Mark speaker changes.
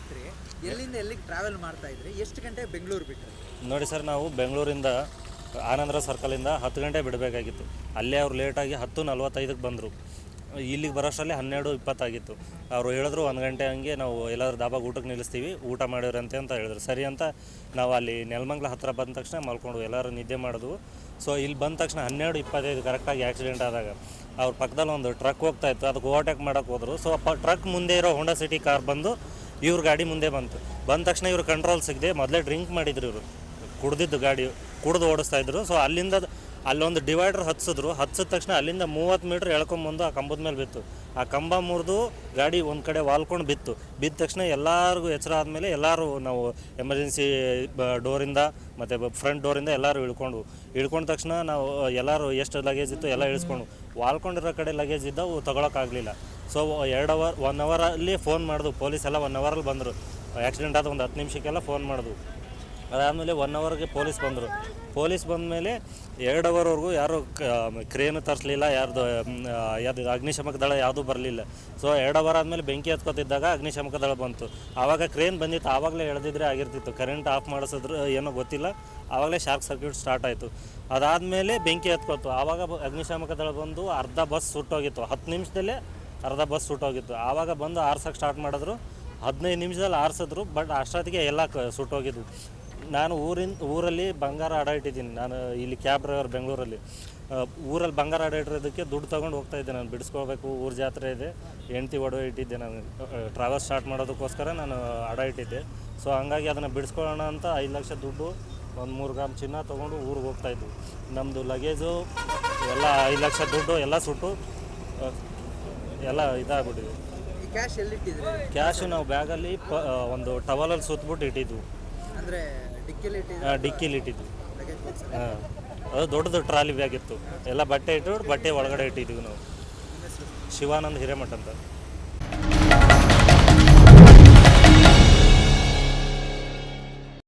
Speaker 1: ರಾತ್ರಿ ಎಲ್ಲಿಂದ ಎಲ್ಲಿಗೆ ಟ್ರಾವೆಲ್ ಮಾಡ್ತಾ ಇದ್ರಿ? ಎಷ್ಟು ಗಂಟೆ ಬೆಂಗಳೂರು ಬಿಟ್ಟು
Speaker 2: ನೋಡಿ ಸರ್, ನಾವು ಬೆಂಗಳೂರಿಂದ ಆನಂದರ ಸರ್ಕಲಿಂದ ಹತ್ತು ಗಂಟೆ ಬಿಡಬೇಕಾಗಿತ್ತು. ಅಲ್ಲೇ ಅವ್ರು ಲೇಟಾಗಿ ಹತ್ತು ನಲ್ವತ್ತೈದಕ್ಕೆ ಬಂದರು. ಇಲ್ಲಿಗೆ ಬರೋಷ್ಟರಲ್ಲಿ ಹನ್ನೆರಡು ಇಪ್ಪತ್ತಾಗಿತ್ತು. ಅವರು ಹೇಳಿದ್ರು ಒಂದು ಗಂಟೆ ಹಂಗೆ ನಾವು ಎಲ್ಲಾದ್ರೂ ದಾಬಾಗ ಊಟಕ್ಕೆ ನಿಲ್ಲಿಸ್ತೀವಿ, ಊಟ ಮಾಡಿವ್ರಂತೆ ಅಂತ ಹೇಳಿದ್ರು. ಸರಿ ಅಂತ ನಾವು ಅಲ್ಲಿ ನೆಲಮಂಗ್ಲ ಹತ್ತಿರ ಬಂದ ತಕ್ಷಣ ಮಲ್ಕೊಂಡು ಎಲ್ಲರೂ ನಿದ್ದೆ ಮಾಡಿದ್ವು. ಸೊ ಇಲ್ಲಿ ಬಂದ ತಕ್ಷಣ ಹನ್ನೆರಡು ಇಪ್ಪತ್ತೈದು ಕರೆಕ್ಟಾಗಿ ಆಕ್ಸಿಡೆಂಟ್ ಆದಾಗ ಅವ್ರ ಪಕ್ಕದಲ್ಲಿ ಒಂದು ಟ್ರಕ್ ಹೋಗ್ತಾ ಇತ್ತು. ಅದಕ್ಕೆ ಓವರ್ಟೇಕ್ ಮಾಡೋಕೆ ಹೋದರು. ಸೊ ಪ ಟ್ರಕ್ ಮುಂದೆ ಇರೋ ಹೋಂಡಾ ಸಿಟಿ ಕಾರ್ ಬಂದು ಇವ್ರ ಗಾಡಿ ಮುಂದೆ ಬಂತು. ಬಂದ ತಕ್ಷಣ ಇವ್ರು ಕಂಟ್ರೋಲ್ ಸಿಗದೆ ಮೊದಲೇ ಡ್ರಿಂಕ್ ಮಾಡಿದ್ರು ಇವರು. ಕುಡ್ದಿದ್ದು ಗಾಡಿ, ಕುಡ್ದು ಓಡಿಸ್ತಾ ಇದ್ರು. ಸೊ ಅಲ್ಲಿಂದ ಅಲ್ಲೊಂದು ಡಿವೈಡರ್ ಹತ್ಸಿದ್ರು. ಹತ್ಸಿದ ತಕ್ಷಣ ಅಲ್ಲಿಂದ ಮೂವತ್ತು ಮೀಟ್ರ್ ಎಳ್ಕೊಂಬಂದು ಆ ಕಂಬದ ಮೇಲೆ ಬಿತ್ತು. ಆ ಕಂಬ ಮುರಿದು ಗಾಡಿ ಒಂದು ಕಡೆ ವಾಲ್ಕೊಂಡು ಬಿತ್ತು. ಬಿದ್ದ ತಕ್ಷಣ ಎಲ್ಲರಿಗೂ ಎಚ್ಚರ ಆದಮೇಲೆ ಎಲ್ಲರೂ ನಾವು ಎಮರ್ಜೆನ್ಸಿ ಡೋರಿಂದ ಮತ್ತು ಫ್ರಂಟ್ ಡೋರಿಂದ ಎಲ್ಲರೂ ಇಳ್ಕೊಂಡು ಇಳ್ಕೊಂಡ ತಕ್ಷಣ ನಾವು, ಎಲ್ಲರೂ ಎಷ್ಟು ಲಗೇಜ್ ಇತ್ತು ಎಲ್ಲ ಇಳಿಸ್ಕೊಂಡು ವಾಲ್ಕೊಂಡಿರೋ ಕಡೆ ಲಗೇಜ್ ಇದ್ದವು ತೊಗೊಳಕ್ಕಾಗಲಿಲ್ಲ ಸೊ ಎರಡು ಅವರ್ ಒನ್ ಅವರಲ್ಲಿ ಫೋನ್ ಮಾಡಿದ್ವು ಪೊಲೀಸ್ ಎಲ್ಲ ಒನ್ ಅವರಲ್ಲಿ ಬಂದರು. ಆ್ಯಕ್ಸಿಡೆಂಟ್ ಆದ ಒಂದು ಹತ್ತು ನಿಮಿಷಕ್ಕೆಲ್ಲ ಫೋನ್ ಮಾಡಿದ್ವು ಅದಾದಮೇಲೆ ಒನ್ ಅವರ್ಗೆ ಪೊಲೀಸ್ ಬಂದರು. ಪೊಲೀಸ್ ಬಂದಮೇಲೆ ಎರಡು ಅವರ್ವರೆಗೂ ಯಾರು ಕ್ರೇನು ತರಿಸಲಿಲ್ಲ, ಯಾರ್ದು ಯಾವುದು ಅಗ್ನಿಶಾಮಕ ದಳ ಯಾವುದೂ ಬರಲಿಲ್ಲ. ಸೊ ಎರಡು ಅವರ್ ಆದಮೇಲೆ ಬೆಂಕಿ ಹತ್ಕೋತಿದ್ದಾಗ ಅಗ್ನಿಶಾಮಕ ದಳ ಬಂತು. ಆವಾಗ ಕ್ರೇನ್ ಬಂದಿತ್ತು. ಆವಾಗಲೇ ಎಳೆದಿದ್ರೆ ಆಗಿರ್ತಿತ್ತು. ಕರೆಂಟ್ ಆಫ್ ಮಾಡಿಸಿದ್ರು, ಏನೋ ಗೊತ್ತಿಲ್ಲ. ಆವಾಗಲೇ ಶಾರ್ಕ್ ಸರ್ಕ್ಯೂಟ್ ಸ್ಟಾರ್ಟ್ ಆಯಿತು. ಅದಾದಮೇಲೆ ಬೆಂಕಿ ಹತ್ಕೋತು. ಆವಾಗ ಅಗ್ನಿಶಾಮಕ ದಳ ಬಂದು ಅರ್ಧ ಬಸ್ ಸುಟ್ಟೋಗಿತ್ತು. ಹತ್ತು ನಿಮಿಷದಲ್ಲೇ ಅರ್ಧ ಬಸ್ ಸುಟ್ಟೋಗಿತ್ತು ಆವಾಗ ಬಂದು ಆರ್ಸಕ್ಕೆ ಸ್ಟಾರ್ಟ್ ಮಾಡಿದ್ರು. ಹದಿನೈದು ನಿಮಿಷದಲ್ಲಿ ಆರಿಸಿದ್ರು ಬಟ್ ಅಷ್ಟೊತ್ತಿಗೆ ಎಲ್ಲ ಕ ಸುಟ್ಟೋಗಿದ್ವು ನಾನು ಊರಿನ, ಊರಲ್ಲಿ ಬಂಗಾರ ಅಡ ಇಟ್ಟಿದ್ದೀನಿ. ನಾನು ಇಲ್ಲಿ ಕ್ಯಾಬ್ ಡ್ರೈವರ್ ಬೆಂಗಳೂರಲ್ಲಿ. ಊರಲ್ಲಿ ಬಂಗಾರ ಅಡ ಇಟ್ಟಿರೋದಕ್ಕೆ ದುಡ್ಡು ತೊಗೊಂಡು ಹೋಗ್ತಾ ಇದ್ದೆ ನಾನು. ಬಿಡಿಸ್ಕೋಬೇಕು, ಊರ ಜಾತ್ರೆ ಇದೆ. ಹೆಂಡ್ತಿ ಒಡವೆ ಇಟ್ಟಿದ್ದೆ ನಾನು. ಟ್ರಾವೆಲ್ ಸ್ಟಾರ್ಟ್ ಮಾಡೋದಕ್ಕೋಸ್ಕರ ನಾನು ಅಡ ಇಟ್ಟಿದ್ದೆ. ಸೊ ಹಂಗಾಗಿ ಅದನ್ನು ಬಿಡಿಸ್ಕೊಳ್ಳೋಣ ಅಂತ ಐದು ಲಕ್ಷ ದುಡ್ಡು, ಒಂದು ಮೂರು ಗ್ರಾಮ್ ಚಿನ್ನ ತೊಗೊಂಡು ಊರಿಗೆ ಹೋಗ್ತಾಯಿದ್ವಿ ನಮ್ಮದು ಲಗೇಜು ಎಲ್ಲ ಐದು ಲಕ್ಷ ದುಡ್ಡು ಎಲ್ಲ ಸುಟ್ಟು ಎಲ್ಲ ಇದಾಗ್ಬಿಟ್ಟಿದೆ.
Speaker 1: ಈ ಕ್ಯಾಶ್ ಎಲ್ಲಿಟ್ಟಿದ್ರಿ?
Speaker 2: ಕ್ಯಾಶು ನಾವು ಬ್ಯಾಗಲ್ಲಿ ಪ ಒಂದು ಟವಲಲ್ಲಿ ಸುತ್ತಬಿಟ್ಟು ಇಟ್ಟಿದ್ವು.
Speaker 1: ಅಂದರೆ ಡಿಕ್ಕಿಲಿ
Speaker 2: ಇಟ್ಟಿದ್ವಿ ಡಿಕ್ಕಿಲಿ ಇಟ್ಟಿದ್ವಿ.
Speaker 1: ಲಗೇಜ್ ಬಾಕ್ಸ್
Speaker 2: ಹಾಂ. ಅದು ದೊಡ್ಡದು ಟ್ರಾಲಿ ಬ್ಯಾಗ್ ಇತ್ತು. ಎಲ್ಲ ಬಟ್ಟೆ ಇಟ್ಟು ಬಟ್ಟೆ ಒಳಗಡೆ ಇಟ್ಟಿದ್ವಿ ನಾವು. ಶಿವಾನಂದ್ ಹಿರೇಮಠ ಅಂತ.